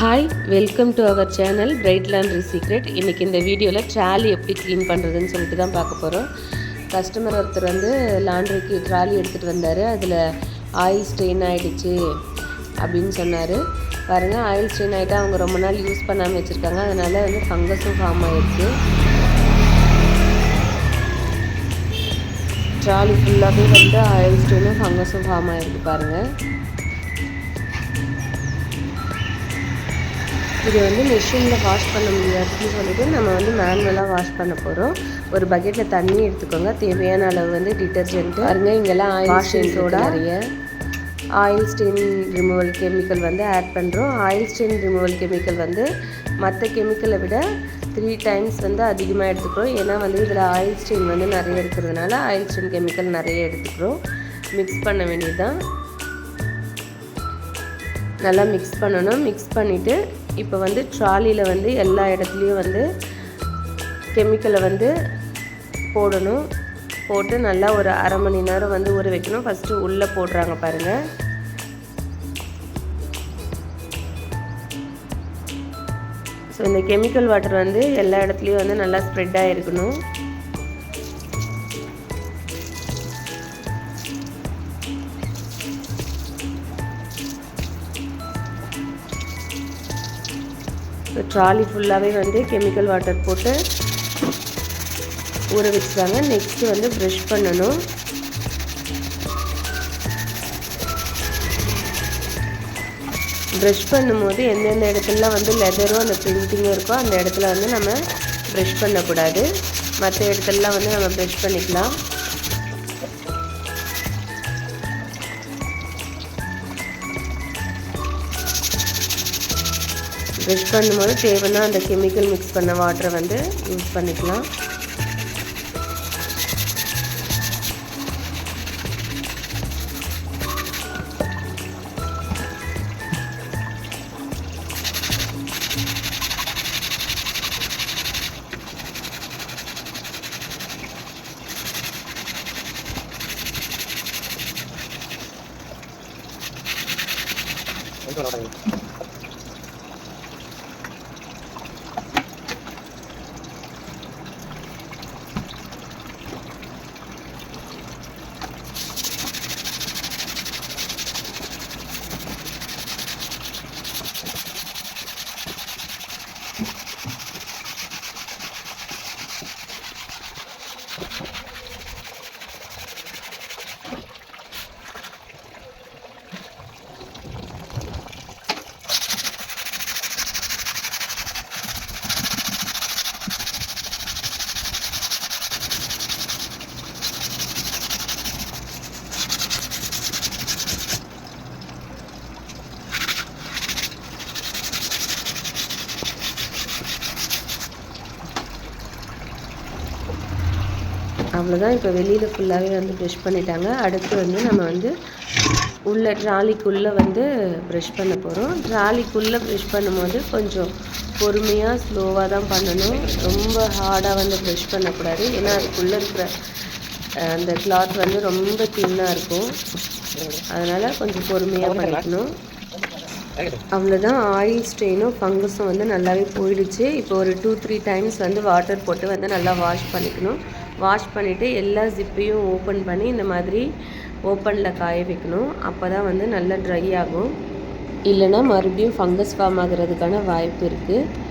Hi welcome to our channel Bright Laundry secret இன்றைக்கி இந்த வீடியோவில் ட்ராலி எப்படி க்ளீன் பண்ணுறதுன்னு சொல்லிட்டு தான் பார்க்க போகிறோம் கஸ்டமர் ஒருத்தர் வந்து லாண்ட்ரிக்கு ட்ராலி எடுத்துகிட்டு வந்தார். அதில் ஆயில் ஸ்ட்ரெயின் ஆகிடுச்சு அப்படின்னு சொன்னார். பாருங்கள் ஆயில் ஸ்ட்ரெயின் ஆகிட்டு அவங்க ரொம்ப நாள் யூஸ் பண்ணாமல் வச்சுருக்காங்க. அதனால் வந்து ஃபங்கஸும் ஃபார்ம் ஆகிடுச்சு ட்ராலி ஃபுல்லாகவே வந்து ஆயில் ஸ்ட்ரெயினும் ஃபங்கஸும் ஃபார்ம் ஆகிருக்கு பாருங்கள் இது வந்து மிஷினில் வாஷ் பண்ண முடியாதுன்னு சொல்லிட்டு நம்ம வந்து மேனுவலாக வாஷ் பண்ண போகிறோம் ஒரு பக்கெட்டில் தண்ணி எடுத்துக்கோங்க. தேவையான அளவு வந்து டிட்டர்ஜென்ட்டு பாருங்க இங்கெல்லாம் ஆயில் ஸ்டெயின்ஸோட நிறைய. ஆயில் ஸ்டெயின் ரிமூவல் கெமிக்கல் வந்து ஆட் பண்ணுறோம் ஆயில் ஸ்டெயின் ரிமூவல் கெமிக்கல் வந்து மற்ற கெமிக்கலை விட த்ரீ டைம்ஸ் வந்து அதிகமாக எடுத்துக்கிறோம். ஏன்னா வந்து இதில் ஆயில் ஸ்டெயின் வந்து நிறைய இருக்கிறதுனால ஆயில் ஸ்டெயின் கெமிக்கல் நிறைய எடுத்துக்கிறோம். மிக்ஸ் பண்ண வேண்டியதுதான். நல்லா மிக்ஸ் பண்ணணும். மிக்ஸ் பண்ணிவிட்டு இப்போ வந்து ட்ராலியில் வந்து எல்லா இடத்துலையும் வந்து கெமிக்கலை வந்து போடணும். போட்டு நல்லா ஒரு அரை மணி நேரம் வந்து ஊற வைக்கணும். ஃபஸ்ட்டு உள்ளே போடுறாங்க பாருங்கள் ஸோ இந்த கெமிக்கல் வாட்டர் வந்து எல்லா இடத்துலையும் வந்து நல்லா ஸ்ப்ரெட் ஆகிருக்கணும் ட்ராலி ஃபுல்லாகவே வந்து கெமிக்கல் வாட்டர் போட்டு ஊற வச்சுட்டாங்க நெக்ஸ்ட்டு வந்து ப்ரஷ் பண்ணணும். ப்ரஷ் பண்ணும்போது எந்தெந்த இடத்துலலாம் வந்து லெதரும் அந்த பிரிண்டிங்கும் இருக்கோ அந்த இடத்துல வந்து நம்ம ப்ரெஷ் பண்ணக்கூடாது. மற்ற இடத்துலலாம் வந்து நம்ம ப்ரெஷ் பண்ணிக்கலாம். ப்ரெஷ் பண்ணும்போது தேவைன்னா அந்த கெமிக்கல் மிக்ஸ் பண்ண வாட்டரை வந்து யூஸ் பண்ணிக்கலாம். அவ்வளோதான் இப்போ வெளியில் ஃபுல்லாகவே வந்து ப்ரெஷ் பண்ணிட்டாங்க. அடுத்து வந்து நம்ம வந்து உள்ள ட்ராலிக்குள்ளே வந்து ப்ரெஷ் பண்ண போகிறோம் ட்ராலிக்குள்ளே ப்ரெஷ் பண்ணும்போது கொஞ்சம் பொறுமையாக ஸ்லோவாக தான் பண்ணணும். ரொம்ப ஹார்டாக வந்து ப்ரெஷ் பண்ணக்கூடாது. ஏன்னா அதுக்குள்ளே இருக்கிற அந்த கிளாத் வந்து ரொம்ப தின்னாக இருக்கும். அதனால் கொஞ்சம் பொறுமையாக பண்ணிக்கணும். அவ்வளோதான் ஆயில் ஸ்ட்ரெயினும் ஃபங்கஸும் வந்து நல்லாவே போயிடுச்சு. இப்போ ஒரு டூ த்ரீ டைம்ஸ் வந்து வாட்டர் போட்டு வந்து நல்லா வாஷ் பண்ணிக்கணும். வாஷ் பண்ணிவிட்டு எல்லா ஜிப்பையும் ஓப்பன் பண்ணி இந்த மாதிரி ஓப்பனில் காய வைக்கணும். அப்போ தான் வந்து நல்லா ட்ரை ஆகும். இல்லைனா மறுபடியும் ஃபங்கஸ் ஃபார்ம் ஆகிறதுக்கான வாய்ப்பு இருக்குது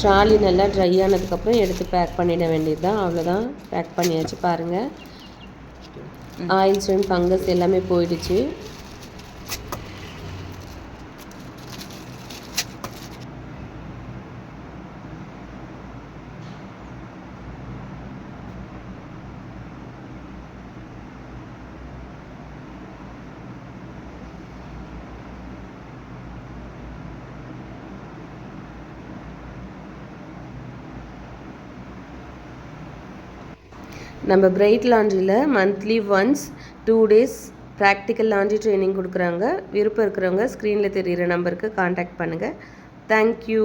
ட்ராலி நல்லா ட்ரை ஆனதுக்கப்புறம் எடுத்து பேக் பண்ணிட வேண்டியது தான் அவ்வளோதான் பேக் பண்ணியாச்சு பாருங்கள் ஆயில் ஸ்ட்ரெயின் ஃபங்கஸ் எல்லாமே போயிடுச்சு. நம்ம Bright லாண்ட்ரியில் monthly once two days practical laundry training கொடுக்குறாங்க. விருப்பம் இருக்கிறவங்க ஸ்க்ரீனில் தெரிகிற நம்பருக்கு காண்டாக்ட் பண்ணுங்கள் தேங்க்யூ